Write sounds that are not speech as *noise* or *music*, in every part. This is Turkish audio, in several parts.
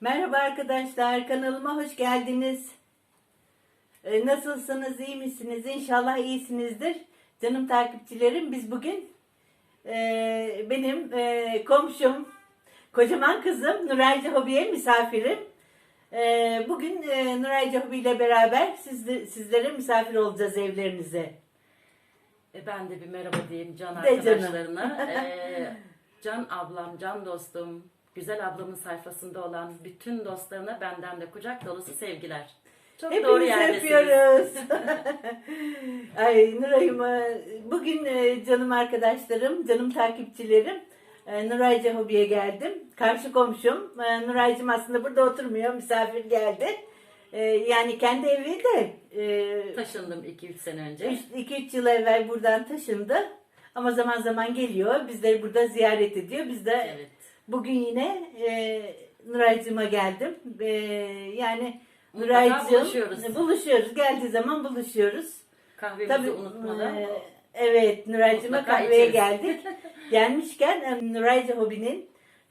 Merhaba arkadaşlar, kanalıma hoş geldiniz. Ee, Nasılsınız, iyi misiniz? İnşallah iyisinizdir. Canım takipçilerim, biz bugün e, benim e, komşum, kocaman kızım Nuraycı Hobi'ye misafirim. E, bugün e, Nuraycı Hobi ile beraber sizde, sizlere misafir olacağız evlerinize. E, Ben de bir merhaba diyeyim can De canım. arkadaşlarına. *laughs* Can ablam, can dostum, güzel ablamın sayfasında olan bütün dostlarına benden de kucak dolusu sevgiler. Çok doğru Hepinizi yerdesiniz. öpüyoruz. *laughs* Ay Nuray'ım bugün e, canım arkadaşlarım, canım takipçilerim e, Nurayca Hobi'ye geldim. Karşı komşum. E, Nuraycığım aslında burada oturmuyor. Misafir geldi. Yani kendi evi de Taşındım 2-3 sene önce. 2-3 yıl evvel buradan taşındı. Ama zaman zaman geliyor. Bizleri burada ziyaret ediyor. Biz de Evet. Bugün yine e, Nuraycığıma geldim. E, yani Mutlaka Nuraycığım buluşuyoruz. buluşuyoruz. Geldiği zaman buluşuyoruz. Kahvemizi Tabii unutmadan. e, evet Nuraycığıma kahveye içeriz. geldik. *laughs* Gelmişken e, Nuraycı Hobi'nin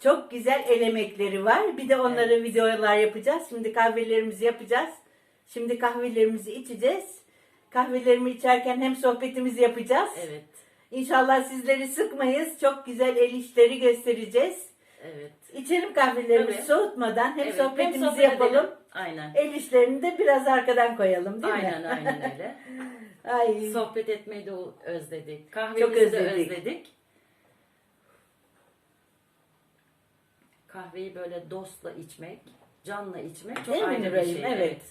çok güzel el emekleri var. Bir de onları videolar yapacağız. Şimdi kahvelerimizi yapacağız. Şimdi kahvelerimizi içeceğiz. Kahvelerimi içerken hem sohbetimizi yapacağız. Evet. İnşallah sizleri sıkmayız. Çok güzel el işleri göstereceğiz. Evet. İçelim kahvelerimizi Tabii. soğutmadan hem evet. sohbetimizi sohbet yapalım. edelim. Aynen. El işlerini de biraz arkadan koyalım değil Aynen mi? aynen öyle. *laughs* Ay. Sohbet etmeyi de özledik. Çok Kahvemizi de özledik. özledik. Kahveyi böyle dostla içmek, canla içmek çok Değil mi ayrı bir Nuray'ım? şey. Evet.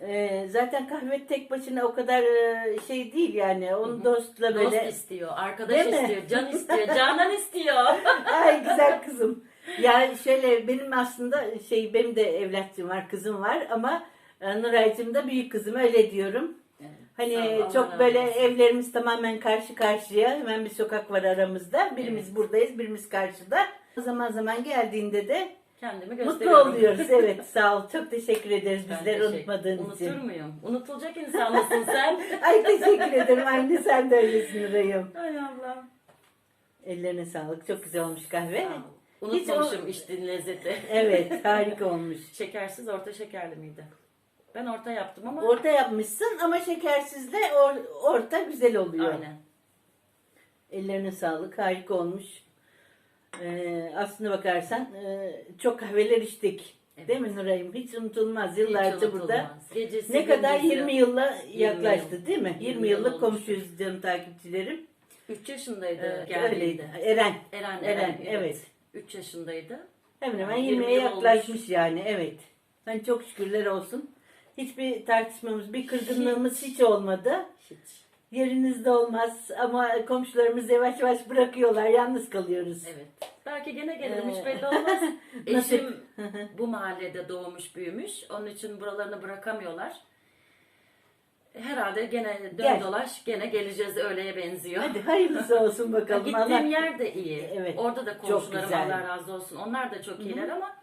Ee, zaten kahve tek başına o kadar e, şey değil yani. Onu dostla Dost böyle. istiyor, arkadaş Değil mi? istiyor, can *laughs* istiyor, canan istiyor. *laughs* Ay güzel kızım. Ya şöyle benim aslında şey benim de evlatçım var, kızım var ama e, Nuray'cığım da büyük kızım öyle diyorum. Hani Sağ ol, Allah çok razı böyle olsun. evlerimiz tamamen karşı karşıya. Hemen bir sokak var aramızda. Birimiz buradayız, birimiz karşıda. Zaman zaman geldiğinde de Kendimi mutlu gösteriyorum. oluyoruz. *laughs* Evet, sağ ol. Çok teşekkür ederiz Ben bizleri teşekkür- unutmadığın Unutur için. muyum? Unutulacak insan mısın sen? *laughs* Ay teşekkür ederim anne sen de öylesin Nuray'ım. Ay ablam. Ellerine sağlık. Çok güzel olmuş kahve. O- Unutmamışım içtiğin lezzeti. *laughs* Evet, harika olmuş. Şekersiz orta şekerli miydi? Ben orta yaptım ama Orta yapmışsın ama şekersiz de or- orta güzel oluyor. aynen. Ellerine sağlık. Harika olmuş. Ee, aslına bakarsan e, çok kahveler içtik. Evet. Değil mi Nuray'ım? Hiç unutulmaz. Hiç Yıllarca unutulmaz. burada. Gecesi, Ne kadar gündüzü. 20 yılla 20 yaklaştı yıl. değil mi? 20 20 yıl yıllık olmuş. komşuyuz canım takipçilerim. 3 yaşındaydı Ee, geldiğinde. öyleydi. Eren. Eren, Eren, Eren, evet. 3 yaşındaydı. Hemen hemen Yani 20'ye 20 yıl yaklaşmış yani. Evet. Ben çok şükürler olsun. Hiçbir tartışmamız, bir kırgınlığımız hiç olmadı. Hiç. Yerinizde olmaz ama komşularımız yavaş yavaş bırakıyorlar. Yalnız kalıyoruz. Evet. Belki gene gelirim hiç Ee, belli *laughs* olmaz. Eşim *laughs* bu mahallede doğmuş büyümüş. Onun için buralarını bırakamıyorlar. Herhalde gene dön Gel. dolaş gene geleceğiz öyleye benziyor. Hadi hayırlısı olsun *laughs* bakalım. Gittiğim Allah- yer de iyi. Evet, Orada da komşularım. Allah razı olsun. Onlar da çok iyiler ama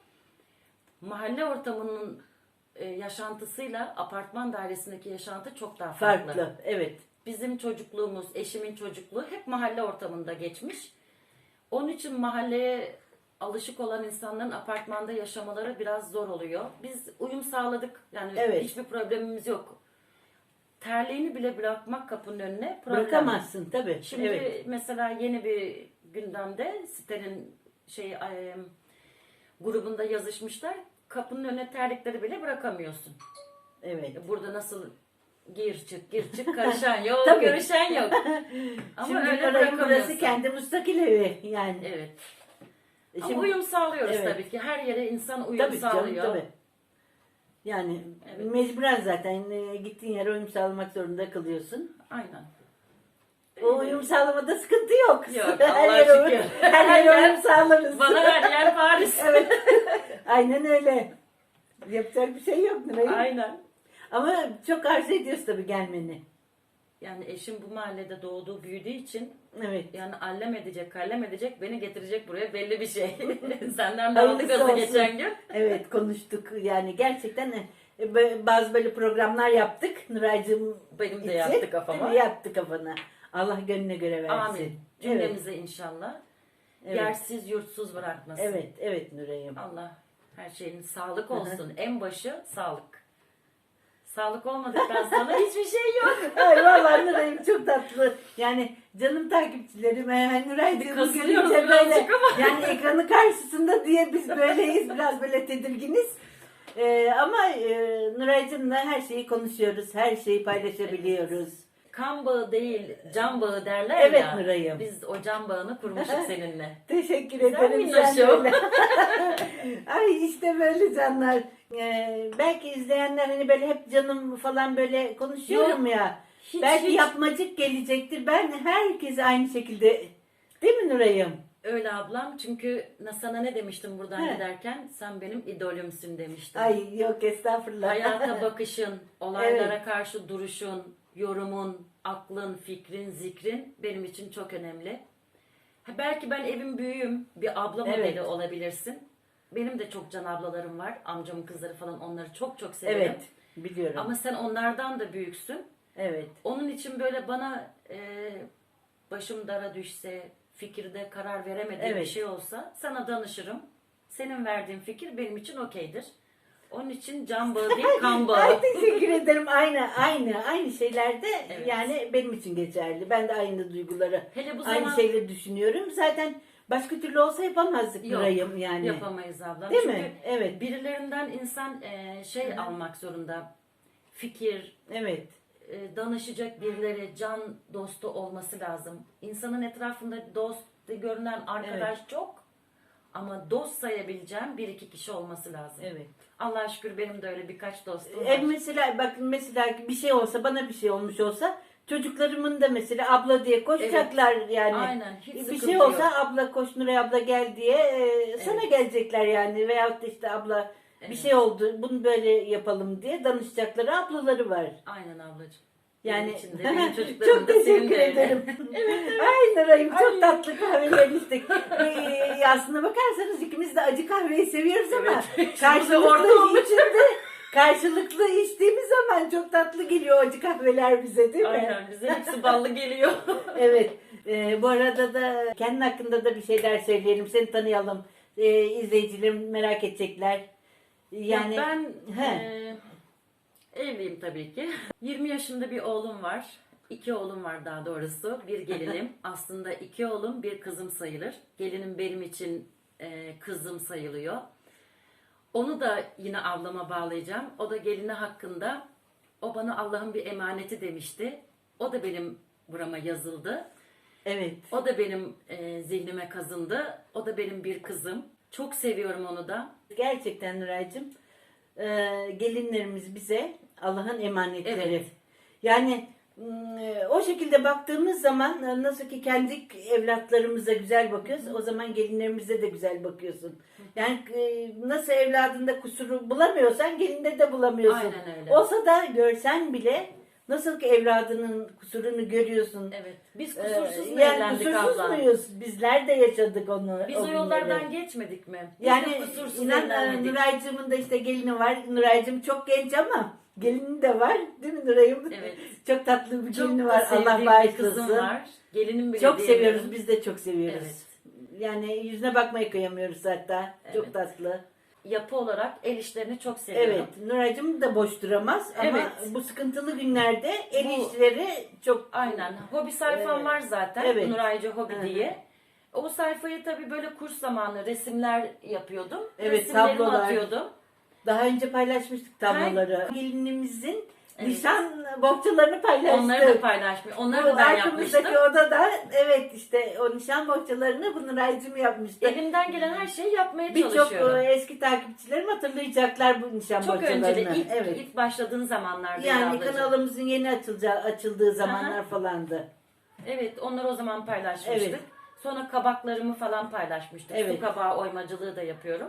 mahalle ortamının e, yaşantısıyla apartman dairesindeki yaşantı çok daha farklı. Farklı. Evet. Bizim çocukluğumuz, eşimin çocukluğu hep mahalle ortamında geçmiş. Onun için mahalleye alışık olan insanların apartmanda yaşamaları biraz zor oluyor. Biz uyum sağladık. Yani Evet. hiçbir problemimiz yok. Terliğini bile bırakmak kapının önüne problem. Bırakamazsın tabii. Şimdi evet. mesela yeni bir gündemde sitenin şey e, grubunda yazışmışlar. Kapının önüne terlikleri bile bırakamıyorsun. Evet. Burada nasıl gir çık gir çık *laughs* karışan yok, Tabii. görüşen yok. Ama Şimdi öyle bırakamıyorsun. burası kendi müstakil evi yani. Evet. E Ama uyum sağlıyoruz Evet. tabii ki. Her yere insan uyum Tabii canım sağlıyor. tabii. Yani Evet. mecburen zaten e, gittiğin yere uyum sağlamak zorunda kalıyorsun. Aynen. O uyum sağlamada sıkıntı yok. Yok, *laughs* Allah'a yere, uyum, şükür. her yere yer- uyum sağlarız. Bana her yer *laughs* Paris. evet. Aynen öyle. Yapacak bir şey yok Nuray'ım. Aynen. Ama çok arzu ediyoruz tabii gelmeni. Yani eşim bu mahallede doğduğu büyüdüğü için Evet. yani allem edecek, kallem edecek, beni getirecek buraya belli bir şey. *laughs* Senden de aldık Hayırlısı olsun. geçen gün. Evet konuştuk yani gerçekten e, bazı böyle programlar yaptık Nuray'cığım Benim de için. yattı kafama. Değil mi? Yattı kafana. Allah gönlüne göre versin. Amin. Evet. Cümlemize inşallah. Evet. Yersiz yurtsuz bırakmasın. Evet, evet Nuray'ım. Allah Her şeyin sağlık olsun. en başı sağlık. Sağlık olmadıktan sonra hiçbir şey yok. *laughs* Ay vallahi Nuray'ım çok tatlı. Yani canım takipçilerim. *laughs* Yani Nuray'cığım bu Kasılıyoruz görünce böyle birazcık ama. yani ekranı karşısında diye biz böyleyiz. Biraz böyle tedirginiz. Ee, ama e, Nuray'cığımla her şeyi konuşuyoruz. Her şeyi paylaşabiliyoruz. Kan bağı değil, can bağı derler Evet ya. Nuray'ım. Biz o can bağını kurmuşuz seninle. *laughs* Teşekkür Sen ederim. böyle. *laughs* *laughs* Ay işte böyle canlar. Ee, belki izleyenler hani böyle hep canım falan böyle konuşuyorum ya. Hiç, belki hiç. yapmacık gelecektir. Ben herkese aynı şekilde değil mi Nuray'ım? Öyle ablam çünkü na- sana ne demiştim buradan He. giderken? Sen benim idolümsün demiştim. Ay yok estağfurullah. Hayata bakışın, olaylara karşı duruşun, yorumun, aklın, fikrin, zikrin benim için çok önemli. Ha, belki ben evin büyüğüm, bir abla Evet. modeli olabilirsin. Benim de çok can ablalarım var. Amcamın kızları falan onları çok çok severim. evet biliyorum. Ama sen onlardan da büyüksün. evet. Onun için böyle bana e, başım dara düşse, fikirde karar veremediğim Evet. bir şey olsa sana danışırım. Senin verdiğin fikir benim için okeydir. Onun için can bağı *laughs* değil kan bağı. Ay teşekkür ederim. Aynı aynı aynı şeyler de Evet. yani benim için geçerli. Ben de aynı duyguları, Hele bu aynı zaman şeyleri düşünüyorum. Zaten başka türlü olsa yapamazdık Yok, Nuray'ım yani. yapamayız ablam. Değil Çünkü mi? Evet. birilerinden insan e, şey almak zorunda. Fikir, Evet. e, danışacak birileri, can dostu olması lazım. İnsanın etrafında dost görünen arkadaş çok. Ama dost sayabileceğim bir iki kişi olması lazım. Evet. Allah'a şükür benim de öyle birkaç dostum E var. mesela bakın mesela bir şey olsa bana bir şey olmuş olsa çocuklarımın da mesela abla diye koşacaklar yani. Aynen. Hiç bir sıkıntı şey yok. olsa abla koş Nuray abla gel diye e, sana gelecekler yani veyahut da işte abla bir Evet. şey oldu bunu böyle yapalım diye danışacakları ablaları var. Aynen ablacığım. Yani Benim için de, *laughs* benim çocuklarım *laughs* çok teşekkür de öyle. ederim. Ay Nuray'ım çok tatlı kahveler içtik. Ee, aslına bakarsanız ikimiz de acı kahveyi seviyoruz ama Evet. *laughs* karşılıklı içinde karşılıklı içtiğimiz zaman çok tatlı geliyor acı kahveler bize değil mi? Aynen bize hepsi ballı geliyor. Evet. Ee, bu arada da kendin hakkında da bir şeyler söyleyelim. Seni tanıyalım. Ee, izleyicilerim merak edecekler. Yani ben He. e, evliyim tabii ki. *laughs* 20 yaşında bir oğlum var. İki oğlum var daha doğrusu. Bir gelinim. *laughs* Aslında iki oğlum bir kızım sayılır. Gelinim benim için e, kızım sayılıyor. Onu da yine ablama bağlayacağım. O da gelini hakkında. O bana Allah'ın bir emaneti demişti. O da benim burama yazıldı. evet. O da benim e, zihnime kazındı. O da benim bir kızım. Çok seviyorum onu da. Gerçekten Nuray'cığım e, gelinlerimiz bize Allah'ın emanetleri. Evet. Yani m, o şekilde baktığımız zaman e, nasıl ki kendi evlatlarımıza güzel bakıyoruz o zaman gelinlerimize de güzel bakıyorsun. Yani e, nasıl evladında kusuru bulamıyorsan gelinde de bulamıyorsun. Aynen öyle. Olsa da görsen bile nasıl ki evladının kusurunu görüyorsun. Evet. Biz Ee, kusursuz mu yani evlendik kusursuz abla? muyuz? Bizler de yaşadık onu. Biz o o günleri. yollardan geçmedik mi? Biz Yani kusursuz inan e. Nuraycığımın da işte gelini var. Nuraycığım çok genç ama gelini de var. Değil mi Nuray'ım? Evet. *laughs* Çok tatlı bir Çok gelini var. Allah bağışlasın. var. Gelinim bile Çok seviyoruz. Biz de çok seviyoruz. Evet. Yani yüzüne bakmaya kıyamıyoruz hatta. Çok Evet. tatlı. Yapı olarak el işlerini çok seviyorum. Evet. Nuraycığım da boş duramaz ama Evet. bu sıkıntılı günlerde el Bu- işleri çok Aynen. Hobi sayfam Ee, var zaten. evet. Nuraycı Hobi hı. diye. O sayfayı tabii böyle kurs zamanı resimler yapıyordum. Evet, Resimlerimi tablolar. atıyordum. Daha önce paylaşmıştık tabloları. Gelinimizin Evet. nişan bohçalarını paylaştık. Onları da paylaşmış. Onları da ben yapmıştım. odada evet işte o nişan bohçalarını bunu Raycım yapmıştı. Elimden gelen her şeyi yapmaya Birçok çalışıyorum. e, eski takipçilerim hatırlayacaklar bu nişan Çok bohçalarını. önce de ilk, evet. ilk başladığın zamanlarda yani ablacığım. kanalımızın yeni açılacağı, açıldığı zamanlar falandı. Evet onları o zaman paylaşmıştık. Evet. Sonra kabaklarımı falan paylaşmıştık. Evet. Su kabağı oymacılığı da yapıyorum.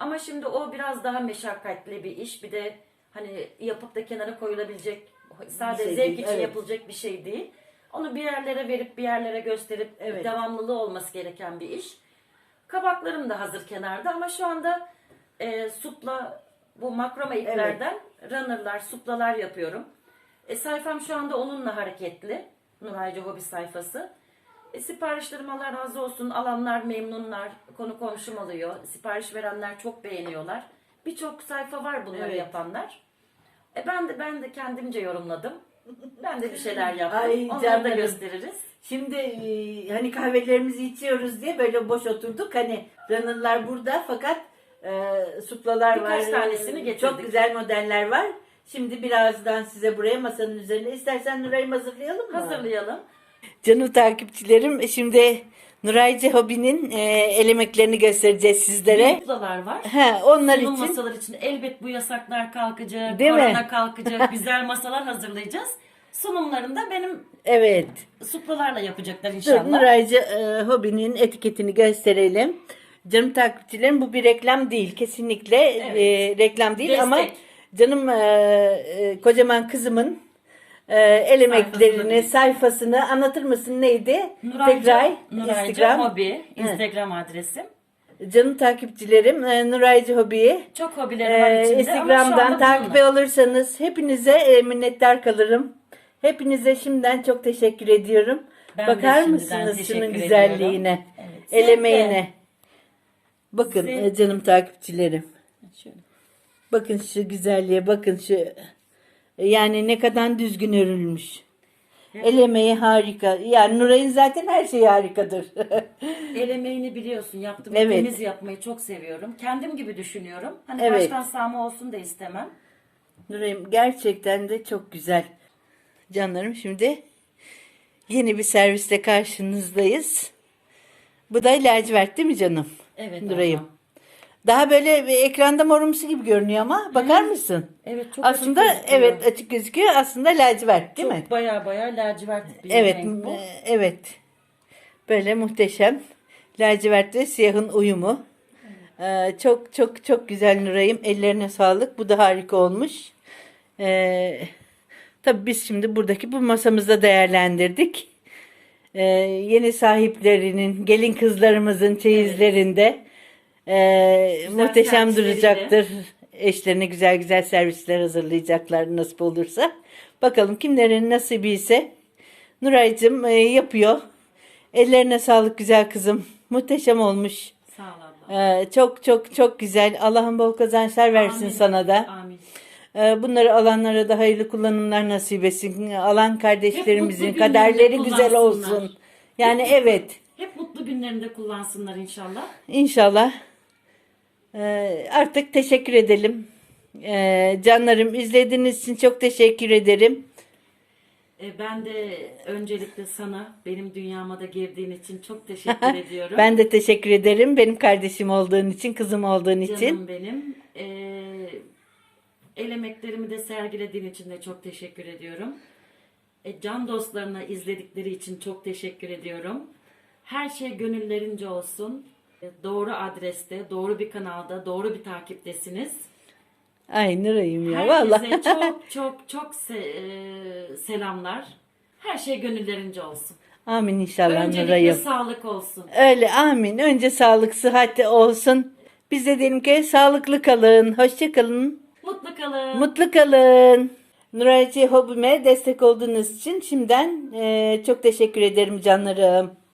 Ama şimdi o biraz daha meşakkatli bir iş. Bir de hani yapıp da kenara koyulabilecek, sadece şey zevk değil, için evet. yapılacak bir şey değil. Onu bir yerlere verip bir yerlere gösterip Evet. devamlılığı olması gereken bir iş. Kabaklarım da hazır kenarda ama şu anda e, supla bu makroma iplerden runnerlar, suplalar yapıyorum. E, sayfam şu anda onunla hareketli. Nuraycı Hobi sayfası. E, siparişlerim Allah razı olsun. Alanlar memnunlar. Konu komşum alıyor. Sipariş verenler çok beğeniyorlar. Birçok sayfa var bunları Evet. yapanlar. E ben de ben de kendimce yorumladım. Ben de bir şeyler yaptım. Ay, Onları da canlarım. gösteririz. Şimdi e, hani kahvelerimizi içiyoruz diye böyle boş oturduk. Hani runner'lar burada fakat e, suplalar var. Birkaç tanesini getirdik. Çok güzel modeller var. Şimdi birazdan size buraya masanın üzerine istersen Nuray'ı hazırlayalım mı? Hazırlayalım. Canım takipçilerim şimdi Nuraycı Hobi'nin e, el emeklerini göstereceğiz sizlere. Suplalar var. He, onlar Sunum için masalar için elbet bu yasaklar kalkacak, Değil mi? korona kalkacak, *laughs* güzel masalar hazırlayacağız. Sunumlarını da benim evet. suplalarla yapacaklar Dur, inşallah. Nuraycı e, Hobi'nin etiketini gösterelim. Canım takipçilerim bu bir reklam değil. Kesinlikle e, reklam değil Destek. ama canım e, e, kocaman kızımın e, el emeklerini, sayfasını anlatır mısın neydi? Nuraycı, Tekrar Nuraycı Instagram. Hobi, Instagram adresim. Canım takipçilerim e, Nuraycı Hobi'yi Çok hobilerim var Ee, içinde ama şu Instagram'dan anda takip bununla. alırsanız hepinize e, minnettar kalırım. Hepinize şimdiden çok teşekkür ediyorum. Ben de Bakar şimdiden mısınız teşekkür şunun ediyorum. güzelliğine, Evet. el emeğine? Bakın Zevk- e, canım takipçilerim. Şöyle. Bakın şu güzelliğe, bakın şu e, yani ne kadar düzgün örülmüş. El emeği harika. Yani Nuray'ın zaten her şeyi harikadır. *laughs* El emeğini biliyorsun. Yaptığım Evet. temiz yapmayı çok seviyorum. Kendim gibi düşünüyorum. Hani Evet. baştan sağma olsun da istemem. Nuray'ım gerçekten de çok güzel. Canlarım şimdi yeni bir servisle karşınızdayız. Bu da lacivert değil mi canım? Evet. Nuray'ım. ablam. Daha böyle bir ekranda morumsu gibi görünüyor ama bakar mısın? Evet çok Aslında açık gözüküyor. evet açık gözüküyor. Aslında lacivert değil çok mi? Baya baya lacivert bir Evet, renk bu. e, evet. Böyle muhteşem. Lacivert ve siyahın uyumu. Ee, çok çok çok güzel Nuray'ım. Ellerine sağlık. Bu da harika olmuş. Ee, tabii biz şimdi buradaki bu masamızda değerlendirdik. Ee, yeni sahiplerinin, gelin kızlarımızın çeyizlerinde e, Güzel muhteşem duracaktır. Eşlerine güzel güzel servisler hazırlayacaklar nasip olursa. Bakalım kimlerin nasibi ise Nuray'cığım e, yapıyor. Ellerine sağlık güzel kızım. Muhteşem olmuş. Sağ ol abla. Ee, çok çok çok güzel. Allah'ın bol kazançlar versin Amin. sana da. Amin. Ee, bunları alanlara da hayırlı kullanımlar nasip etsin. Alan kardeşlerimizin Hep kaderleri güzel olsun. Yani evet. Hep mutlu günlerinde kullansınlar inşallah. İnşallah. Ee, artık teşekkür edelim. Ee, canlarım izlediğiniz için çok teşekkür ederim. E, ben de öncelikle sana benim dünyama da girdiğin için çok teşekkür *laughs* ediyorum. Ben de teşekkür ederim. Benim kardeşim olduğun için, kızım olduğun için. Canım benim. E, el emeklerimi de sergilediğin için de çok teşekkür ediyorum. E, can dostlarına izledikleri için çok teşekkür ediyorum. Her şey gönüllerince olsun. E, doğru adreste, doğru bir kanalda, doğru bir takiptesiniz. Ay Nuray'ım ya Herkese vallahi. çok çok çok se- e, selamlar. Her şey gönüllerince olsun. Amin inşallah Öncelikle Nuray'ım. sağlık olsun. Öyle amin. Önce sağlık, sıhhat olsun. Biz de diyelim ki sağlıklı kalın, hoşça kalın, Mutlu kalın. mutlu kalın. Nuraycı hobime destek olduğunuz için şimdiden eee, çok teşekkür ederim canlarım.